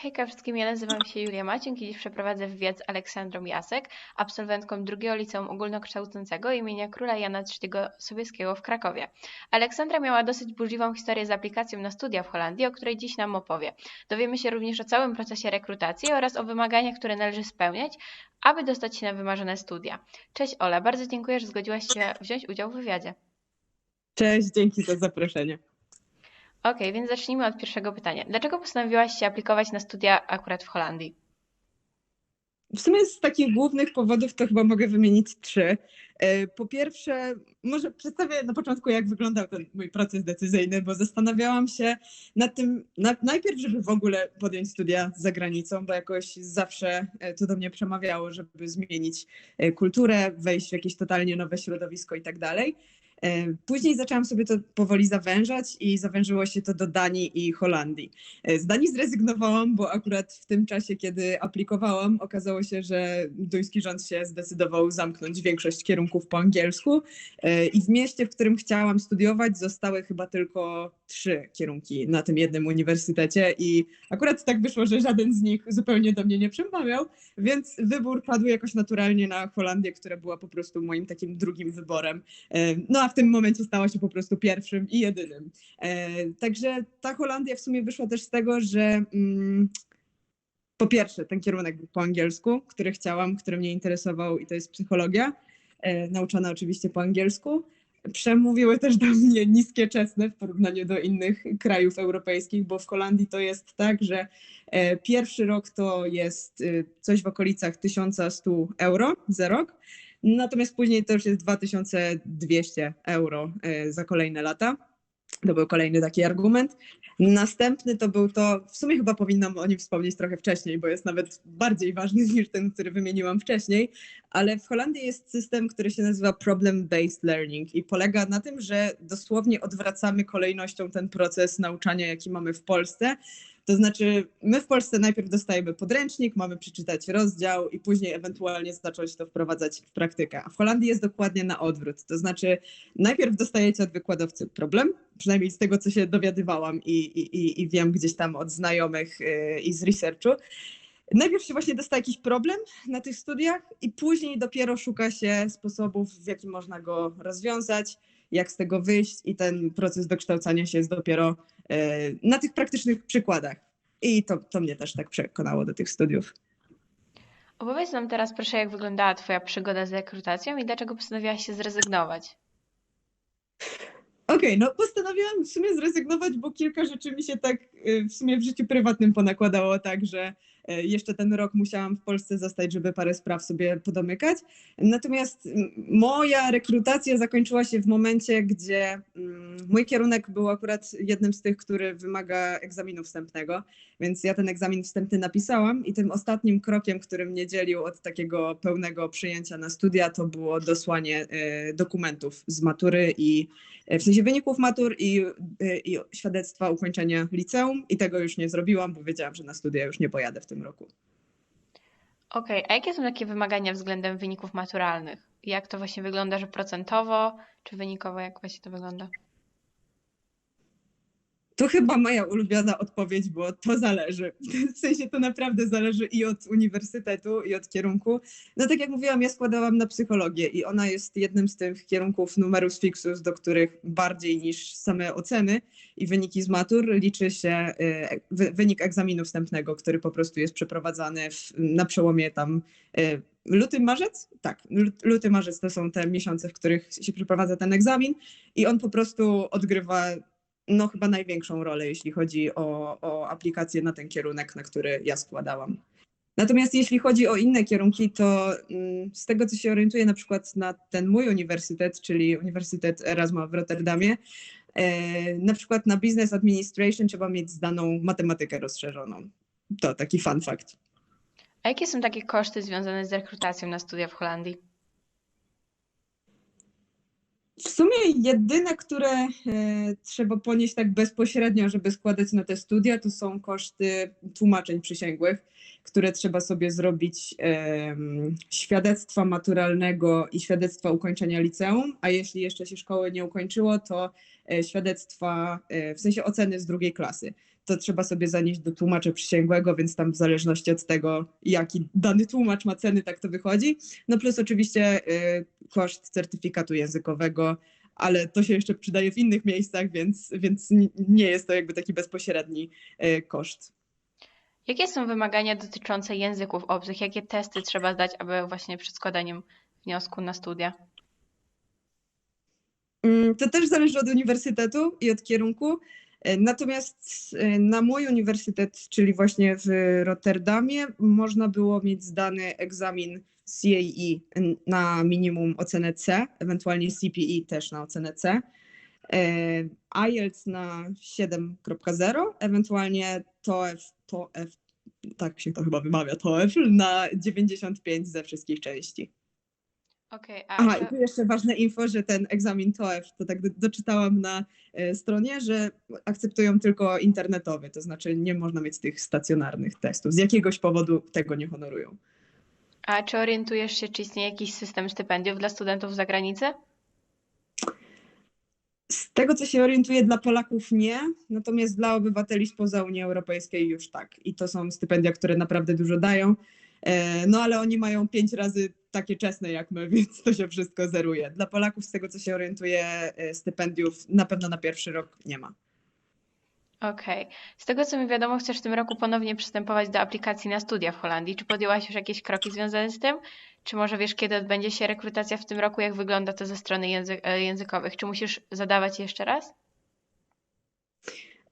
Hejka wszystkim, ja nazywam się Julia Maciek i dziś przeprowadzę wywiad z Aleksandrą Jasek, absolwentką drugiego liceum ogólnokształcącego imienia króla Jana III Sobieskiego w Krakowie. Aleksandra miała dosyć burzliwą historię z aplikacją na studia w Holandii, o której dziś nam opowie. Dowiemy się również o całym procesie rekrutacji oraz o wymaganiach, które należy spełniać, aby dostać się na wymarzone studia. Cześć Ola, bardzo dziękuję, że zgodziłaś się wziąć udział w wywiadzie. Cześć, dzięki za zaproszenie. Okej, więc zacznijmy od pierwszego pytania. Dlaczego postanowiłaś się aplikować na studia akurat w Holandii? W sumie z takich głównych powodów to chyba mogę wymienić trzy. E, Po pierwsze, może przedstawię na początku, jak wyglądał ten mój proces decyzyjny, bo zastanawiałam się nad tym na, najpierw, żeby w ogóle podjąć studia za granicą, bo jakoś zawsze e, to do mnie przemawiało, żeby zmienić e, kulturę, wejść w jakieś totalnie nowe środowisko i tak dalej. Później zaczęłam sobie to powoli zawężać i zawężyło się to do Danii i Holandii. E, Z Danii zrezygnowałam, bo akurat w tym czasie, kiedy aplikowałam, okazało się, że duński rząd się zdecydował zamknąć większość kierunków po angielsku E, i w mieście, w którym chciałam studiować, zostały chyba tylko trzy kierunki na tym jednym uniwersytecie i akurat tak wyszło, że żaden z nich zupełnie do mnie nie przemawiał, więc wybór padł jakoś naturalnie na Holandię, która była po prostu moim takim drugim wyborem. E, No w tym momencie stała się po prostu pierwszym i jedynym. E, Także ta Holandia w sumie wyszła też z tego, że mm, po pierwsze ten kierunek był po angielsku, który chciałam, który mnie interesował i to jest psychologia, e, nauczana oczywiście po angielsku. Przemówiły też do mnie niskie czesne w porównaniu do innych krajów europejskich, bo w Holandii to jest tak, że e, pierwszy rok to jest coś w okolicach 1100 euro za rok, natomiast później to już jest 2200 euro e, za kolejne lata. To był kolejny taki argument. Następny to był to, w sumie chyba powinnam o nim wspomnieć trochę wcześniej, bo jest nawet bardziej ważny niż ten, który wymieniłam wcześniej, ale w Holandii jest system, który się nazywa Problem-Based Learning i polega na tym, że dosłownie odwracamy kolejnością ten proces nauczania, jaki mamy w Polsce. To znaczy, my w Polsce najpierw dostajemy podręcznik, mamy przeczytać rozdział i później ewentualnie zacząć to wprowadzać w praktykę. A w Holandii jest dokładnie na odwrót. To znaczy, najpierw dostajecie od wykładowcy problem, przynajmniej z tego, co się dowiadywałam i, i, i- wiem gdzieś tam od znajomych yy, i z researchu. Najpierw się właśnie dostaje jakiś problem na tych studiach i później dopiero szuka się sposobów, w jaki można go rozwiązać, jak z tego wyjść i ten proces dokształcania się jest dopiero na tych praktycznych przykładach. I to, to mnie też tak przekonało do tych studiów. Opowiedz nam teraz proszę, jak wyglądała Twoja przygoda z rekrutacją i dlaczego postanowiłaś się zrezygnować? Okej, no postanowiłam w sumie zrezygnować, bo kilka rzeczy mi się tak y, w sumie w życiu prywatnym ponakładało, tak, że jeszcze ten rok musiałam w Polsce zostać, żeby parę spraw sobie podomykać. Natomiast moja rekrutacja zakończyła się w momencie, gdzie mm, mój kierunek był akurat jednym z tych, który wymaga egzaminu wstępnego, więc ja ten egzamin wstępny napisałam i tym ostatnim krokiem, który mnie dzielił od takiego pełnego przyjęcia na studia, to było dosłanie y, dokumentów z matury i w sensie wyników matur i, i świadectwa ukończenia liceum i tego już nie zrobiłam, bo wiedziałam, że na studia już nie pojadę w tym roku. Okej, a jakie są takie wymagania względem wyników maturalnych? Jak to właśnie wygląda, że procentowo czy wynikowo, jak właśnie to wygląda? To chyba moja ulubiona odpowiedź, bo to zależy. W sensie to naprawdę zależy i od uniwersytetu, i od kierunku. No tak jak mówiłam, ja składałam na psychologię i ona jest jednym z tych kierunków numerus fixus, do których bardziej niż same oceny i wyniki z matur liczy się wy- wynik egzaminu wstępnego, który po prostu jest przeprowadzany w, na przełomie tam y, luty, marzec? Tak, lut- luty, marzec to są te miesiące, w których się przeprowadza ten egzamin i on po prostu odgrywa no chyba największą rolę, jeśli chodzi o, o aplikację na ten kierunek, na który ja składałam. Natomiast jeśli chodzi o inne kierunki, to mm, z tego, co się orientuję na przykład na ten mój uniwersytet, czyli Uniwersytet Erasma w Rotterdamie, e, na przykład na Business Administration trzeba mieć zdaną matematykę rozszerzoną. To taki fun fact. A jakie są takie koszty związane z rekrutacją na studia w Holandii? W sumie jedyne, które e, trzeba ponieść tak bezpośrednio, żeby składać na te studia, to są koszty tłumaczeń przysięgłych. które trzeba sobie zrobić świadectwa maturalnego i świadectwa ukończenia liceum, a jeśli jeszcze się szkoły nie ukończyło, to e, świadectwa, e, w sensie oceny z drugiej klasy. To trzeba sobie zanieść do tłumacza przysięgłego, więc tam w zależności od tego, jaki dany tłumacz ma ceny, tak to wychodzi. No plus oczywiście e, koszt certyfikatu językowego, ale to się jeszcze przydaje w innych miejscach, więc, więc nie jest to jakby taki bezpośredni e, koszt. Jakie są wymagania dotyczące języków obcych? Jakie testy trzeba zdać, aby właśnie przed składaniem wniosku na studia? Mm, To też zależy od uniwersytetu i od kierunku. E, Natomiast e, na mój uniwersytet, czyli właśnie w Rotterdamie, można było mieć zdany egzamin CAE na minimum ocenę C, ewentualnie CPE też na ocenę C, e, IELTS na 7.0, ewentualnie TOEFL, TOEFL, tak się to chyba wymawia, TOEFL na 95 ze wszystkich części. Okej, a Aha, i tu jeszcze ważne info, że ten egzamin TOEFL, to tak do, doczytałam na e, stronie, że akceptują tylko internetowy, to znaczy nie można mieć tych stacjonarnych testów. Z jakiegoś powodu tego nie honorują. a czy orientujesz się, czy istnieje jakiś system stypendiów dla studentów z zagranicy? Z tego, co się orientuję, dla Polaków nie, natomiast dla obywateli spoza Unii Europejskiej już tak. I to są stypendia, które naprawdę dużo dają. E, No ale oni mają pięć razy takie czesne jak my, więc to się wszystko zeruje. Dla Polaków, z tego, co się orientuję, e, stypendiów na pewno na pierwszy rok nie ma. Okej. Z tego co mi wiadomo, chcesz w tym roku ponownie przystępować do aplikacji na studia w Holandii. Czy podjęłaś już jakieś kroki związane z tym? Czy może wiesz, kiedy odbędzie się rekrutacja w tym roku? Jak wygląda to ze strony e, językowych? Czy musisz zadawać jeszcze raz?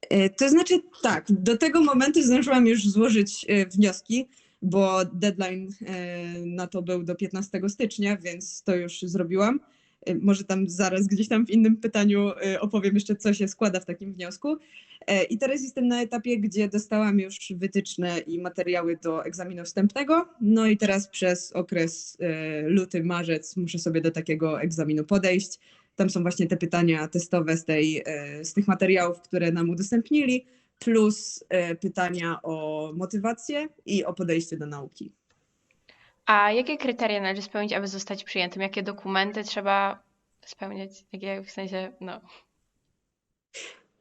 E, To znaczy tak, do tego momentu zdążyłam już złożyć e, wnioski, bo deadline e, na to był do 15 stycznia, więc to już zrobiłam. E, Może tam zaraz gdzieś tam w innym pytaniu e, opowiem jeszcze, co się składa w takim wniosku. I teraz jestem na etapie, gdzie dostałam już wytyczne i materiały do egzaminu wstępnego. No i teraz przez okres luty, marzec muszę sobie do takiego egzaminu podejść. Tam są właśnie te pytania testowe z, tej, z tych materiałów, które nam udostępnili, plus e, pytania o motywację i o podejście do nauki. A jakie kryteria należy spełnić, aby zostać przyjętym? Jakie dokumenty trzeba spełniać? Jakie w sensie, no.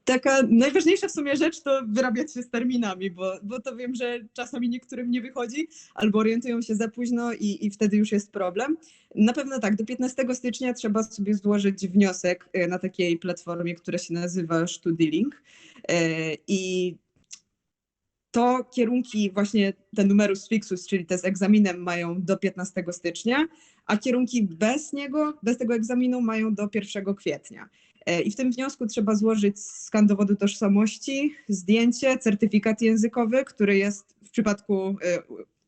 Taka najważniejsza w sumie rzecz to wyrabiać się z terminami, bo, bo to wiem, że czasami niektórym nie wychodzi albo orientują się za późno i, i wtedy już jest problem. Na pewno tak, do 15 stycznia trzeba sobie złożyć wniosek e, na takiej platformie, która się nazywa Studilink E, i to kierunki właśnie te numerus fixus, czyli te z egzaminem mają do 15 stycznia, a kierunki bez niego, bez tego egzaminu mają do 1 kwietnia. E, I w tym wniosku trzeba złożyć skan dowodu tożsamości, zdjęcie, certyfikat językowy, który jest w przypadku, e,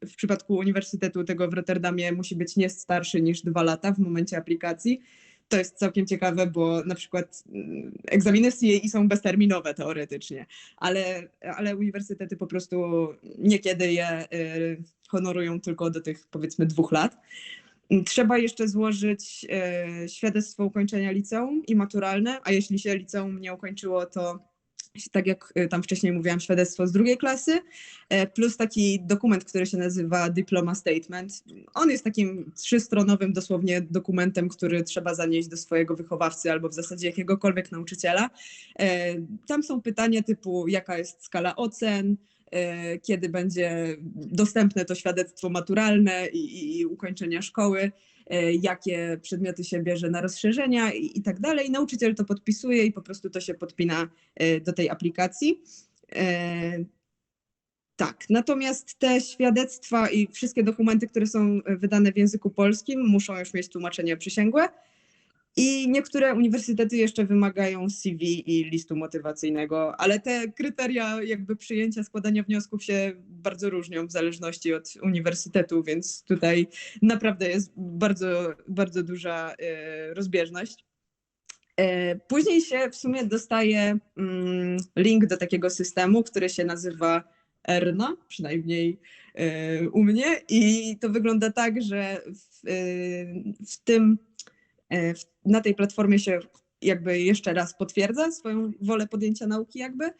w przypadku Uniwersytetu tego w Rotterdamie musi być nie starszy niż dwa lata w momencie aplikacji. To jest całkiem ciekawe, bo na przykład mm, egzaminy w CAE są bezterminowe teoretycznie, ale, ale uniwersytety po prostu niekiedy je y, honorują tylko do tych powiedzmy dwóch lat. Trzeba jeszcze złożyć e, świadectwo ukończenia liceum i maturalne, a jeśli się liceum nie ukończyło, to tak jak e, tam wcześniej mówiłam, świadectwo z drugiej klasy, e, plus taki dokument, który się nazywa Diploma Statement. On jest takim trzystronowym dosłownie dokumentem, który trzeba zanieść do swojego wychowawcy albo w zasadzie jakiegokolwiek nauczyciela. Tam są pytania typu, jaka jest skala ocen, kiedy będzie dostępne to świadectwo maturalne i, i, i ukończenia szkoły, e, jakie przedmioty się bierze na rozszerzenia i, i tak dalej. Nauczyciel to podpisuje i po prostu to się podpina e, do tej aplikacji. E, Tak, natomiast te świadectwa i wszystkie dokumenty, które są wydane w języku polskim, muszą już mieć tłumaczenie przysięgłe. I niektóre uniwersytety jeszcze wymagają CV i listu motywacyjnego, ale te kryteria jakby przyjęcia, składania wniosków się bardzo różnią w zależności od uniwersytetu, więc tutaj naprawdę jest bardzo, bardzo duża e, rozbieżność. E, Później się w sumie dostaje mm, link do takiego systemu, który się nazywa ERNA, przynajmniej e, u mnie. I to wygląda tak, że w, w tym na tej platformie się jakby jeszcze raz potwierdza swoją wolę podjęcia nauki jakby.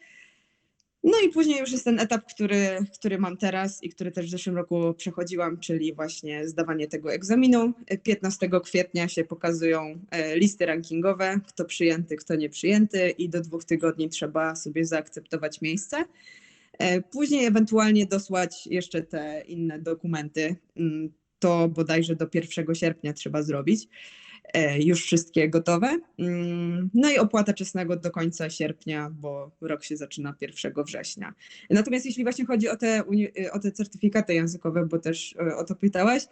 No i później już jest ten etap, który, który mam teraz i który też w zeszłym roku przechodziłam, czyli właśnie zdawanie tego egzaminu. 15 kwietnia się pokazują e, listy rankingowe, kto przyjęty, kto nie przyjęty i do dwóch tygodni trzeba sobie zaakceptować miejsce. E, Później ewentualnie dosłać jeszcze te inne dokumenty. Mm, To bodajże do 1 sierpnia trzeba zrobić. E, Już wszystkie gotowe. Mm, No i opłata czesnego do końca sierpnia, bo rok się zaczyna 1 września. Natomiast jeśli właśnie chodzi o te, uni- o te certyfikaty językowe, bo też e, o to pytałaś,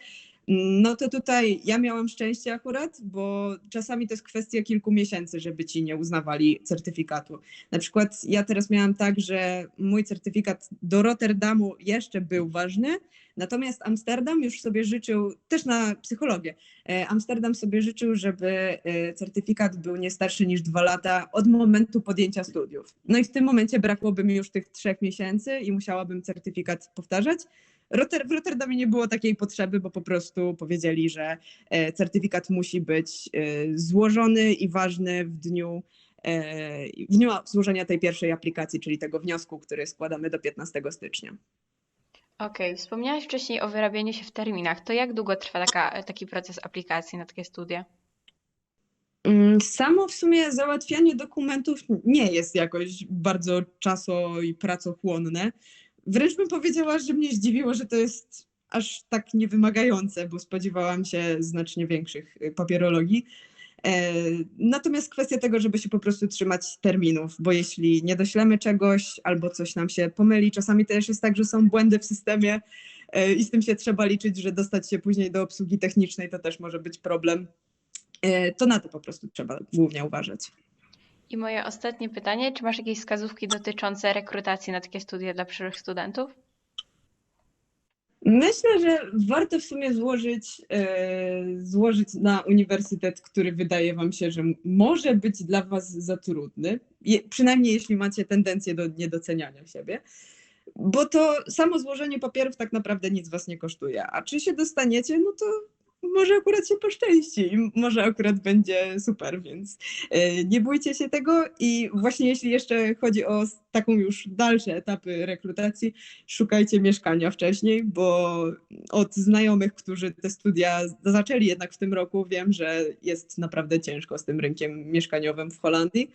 no to tutaj ja miałam szczęście akurat, bo czasami to jest kwestia kilku miesięcy, żeby ci nie uznawali certyfikatu. Na przykład ja teraz miałam tak, że mój certyfikat do Rotterdamu jeszcze był ważny, natomiast Amsterdam już sobie życzył, też na psychologię, e, Amsterdam sobie życzył, żeby e, certyfikat był nie starszy niż dwa lata od momentu podjęcia studiów. No i w tym momencie brakłoby mi już tych trzech miesięcy i musiałabym certyfikat powtarzać. Rotter- W Rotterdamie nie było takiej potrzeby, bo po prostu powiedzieli, że e, certyfikat musi być e, złożony i ważny w dniu, e, w dniu złożenia tej pierwszej aplikacji, czyli tego wniosku, który składamy do 15 stycznia. Okej, wspomniałaś wcześniej o wyrabianiu się w terminach. To jak długo trwa taka, taki proces aplikacji na takie studia? Mm, Samo w sumie załatwianie dokumentów nie jest jakoś bardzo czaso i pracochłonne. Wręcz bym powiedziała, że mnie zdziwiło, że to jest aż tak niewymagające, bo spodziewałam się znacznie większych y, papierologii. E, Natomiast kwestia tego, żeby się po prostu trzymać terminów, bo jeśli nie doślemy czegoś albo coś nam się pomyli, czasami też jest tak, że są błędy w systemie e, i z tym się trzeba liczyć, że dostać się później do obsługi technicznej to też może być problem. E, To na to po prostu trzeba głównie uważać. I moje ostatnie pytanie, czy masz jakieś wskazówki dotyczące rekrutacji na takie studia dla przyszłych studentów? Myślę, że warto w sumie złożyć, e, złożyć na uniwersytet, który wydaje Wam się, że może być dla Was za trudny, przynajmniej jeśli macie tendencję do niedoceniania siebie, bo to samo złożenie papierów tak naprawdę nic Was nie kosztuje, a czy się dostaniecie, no to może akurat się poszczęści może akurat będzie super, więc e, nie bójcie się tego i właśnie jeśli jeszcze chodzi o taką już dalsze etapy rekrutacji, szukajcie mieszkania wcześniej, bo od znajomych, którzy te studia zaczęli jednak w tym roku, wiem, że jest naprawdę ciężko z tym rynkiem mieszkaniowym w Holandii.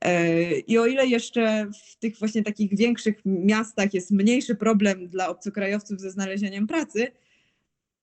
E, I o ile jeszcze w tych właśnie takich większych miastach jest mniejszy problem dla obcokrajowców ze znalezieniem pracy,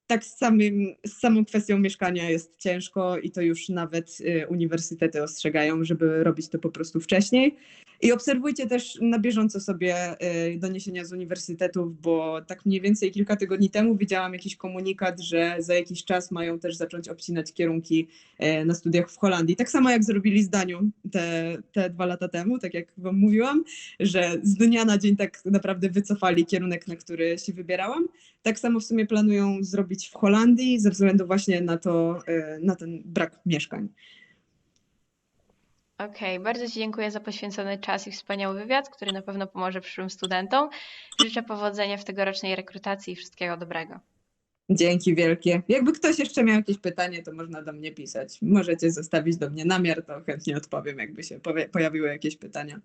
tak z, samym, z samą kwestią mieszkania jest ciężko i to już nawet y, uniwersytety ostrzegają, żeby robić to po prostu wcześniej. I obserwujcie też na bieżąco sobie y, doniesienia z uniwersytetów, bo tak mniej więcej kilka tygodni temu widziałam jakiś komunikat, że za jakiś czas mają też zacząć obcinać kierunki y, na studiach w Holandii. Tak samo jak zrobili z Danią te, te dwa lata temu, tak jak wam mówiłam, że z dnia na dzień tak naprawdę wycofali kierunek, na który się wybierałam. Tak samo w sumie planują zrobić w Holandii ze względu właśnie na to, y, na ten brak mieszkań. Okej, bardzo Ci dziękuję za poświęcony czas i wspaniały wywiad, który na pewno pomoże przyszłym studentom. Życzę powodzenia w tegorocznej rekrutacji i wszystkiego dobrego. Dzięki wielkie. Jakby ktoś jeszcze miał jakieś pytanie, to można do mnie pisać. Możecie zostawić do mnie namiar, to chętnie odpowiem, jakby się pojawiły jakieś pytania.